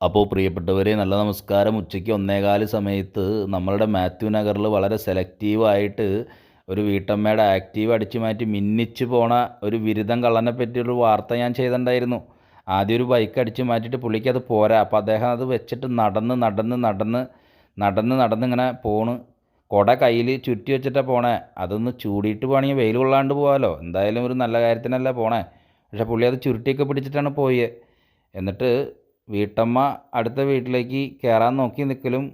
അപ്പോൾ പ്രിയപ്പെട്ടവരെ നല്ല നമസ്കാരം. ഉച്ചയ്ക്ക് ഒന്നേകാൽ സമയത്ത് നമ്മളുടെ മാത്യു നഗറിൽ വളരെ സെലക്റ്റീവായിട്ട് ഒരു വീട്ടമ്മയുടെ ആക്റ്റീവ് അടിച്ചു മാറ്റി മിന്നിച്ച് പോണ ഒരു ബിരുദം കള്ളനെ പറ്റിയൊരു വാർത്ത ഞാൻ ചെയ്തിട്ടുണ്ടായിരുന്നു. ആദ്യം ഒരു ബൈക്ക് അടിച്ചു മാറ്റിയിട്ട് പുള്ളിക്ക് അത് പോരാ. അപ്പോൾ അദ്ദേഹം അത് വെച്ചിട്ട് നടന്ന് നടന്ന് നടന്ന് നടന്ന് നടന്ന് ഇങ്ങനെ പോണ്. കുട കയ്യിൽ ചുറ്റി വെച്ചിട്ടാണ് പോണേ. അതൊന്ന് ചൂടിയിട്ട് പോകണമെങ്കിൽ വെയിൽ കൊള്ളാണ്ട് പോകാമല്ലോ എന്തായാലും ഒരു നല്ല കാര്യത്തിനല്ല പോണേ. പക്ഷേ പുള്ളി അത് ചുരുട്ടിയൊക്കെ പിടിച്ചിട്ടാണ് പോയത് എന്നിട്ട് വീട്ടമ്മ അടുത്ത വീട്ടിലേക്ക് കയറാൻ നോക്കി നിൽക്കലും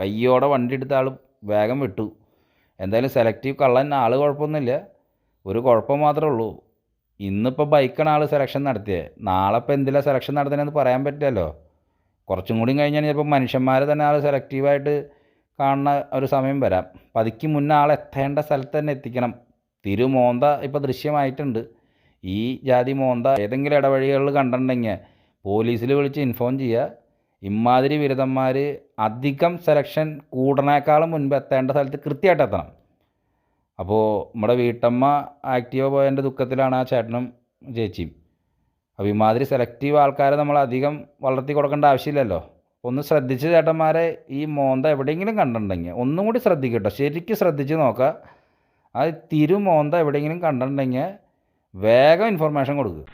കയ്യോടെ വണ്ടി എടുത്ത ആൾ വേഗം വിട്ടു. എന്തായാലും സെലക്റ്റീവ് കള്ളൻ ആൾ കുഴപ്പമൊന്നുമില്ല. ഒരു കുഴപ്പം മാത്രമേ ഉള്ളൂ. ഇന്നിപ്പോൾ ബൈക്കാണ് ആൾ സെലക്ഷൻ നടത്തിയത് നാളെ ഇപ്പോൾ എന്തിലാണ് സെലക്ഷൻ നടത്തണമെന്ന് പറയാൻ പറ്റില്ലല്ലോ. കുറച്ചും കൂടി കഴിഞ്ഞാൽ ചിലപ്പോൾ മനുഷ്യന്മാരെ തന്നെ ആൾ സെലക്റ്റീവായിട്ട് കാണുന്ന ഒരു സമയം വരാം. പതിക്ക് മുന്നേ ആൾ എത്തേണ്ട സ്ഥലത്ത് തന്നെ എത്തിക്കണം. തിരുമോന്ത ഇപ്പോൾ ദൃശ്യമായിട്ടുണ്ട്. ഈ ജാതി മോന്ത ഏതെങ്കിലും ഇടവഴികളിൽ കണ്ടിട്ടുണ്ടെങ്കിൽ പോലീസിൽ വിളിച്ച് ഇൻഫോം ചെയ്യുക. ഇമാതിരി ബിരുദന്മാർ അധികം സെലക്ഷൻ കൂടണേക്കാളും മുൻപ് എത്തേണ്ട സ്ഥലത്ത് കൃത്യമായിട്ട് എത്തണം. അപ്പോൾ നമ്മുടെ വീട്ടമ്മ ആക്റ്റീവ് പോയതിന്റെ ദുഃഖത്തിലാണ് ആ ചേട്ടനും ചേച്ചിയും. അപ്പോൾ ഇമാതിരി സെലക്റ്റീവ് ആൾക്കാരെ നമ്മൾ അധികം വളർത്തി കൊടുക്കേണ്ട ആവശ്യമില്ലല്ലോ. ഒന്ന് ശ്രദ്ധിച്ച് ചേട്ടന്മാരെ ഈ മോന്ത എവിടെയെങ്കിലും കണ്ടിട്ടുണ്ടെങ്കിൽ ഒന്നും കൂടി ശ്രദ്ധിക്കട്ടോ ശരിക്കും ശ്രദ്ധിച്ച് നോക്കുക. ആ തിരു മോന്ത എവിടെയെങ്കിലും കണ്ടിട്ടുണ്ടെങ്കിൽ വേഗം ഇൻഫർമേഷൻ കൊടുക്കുക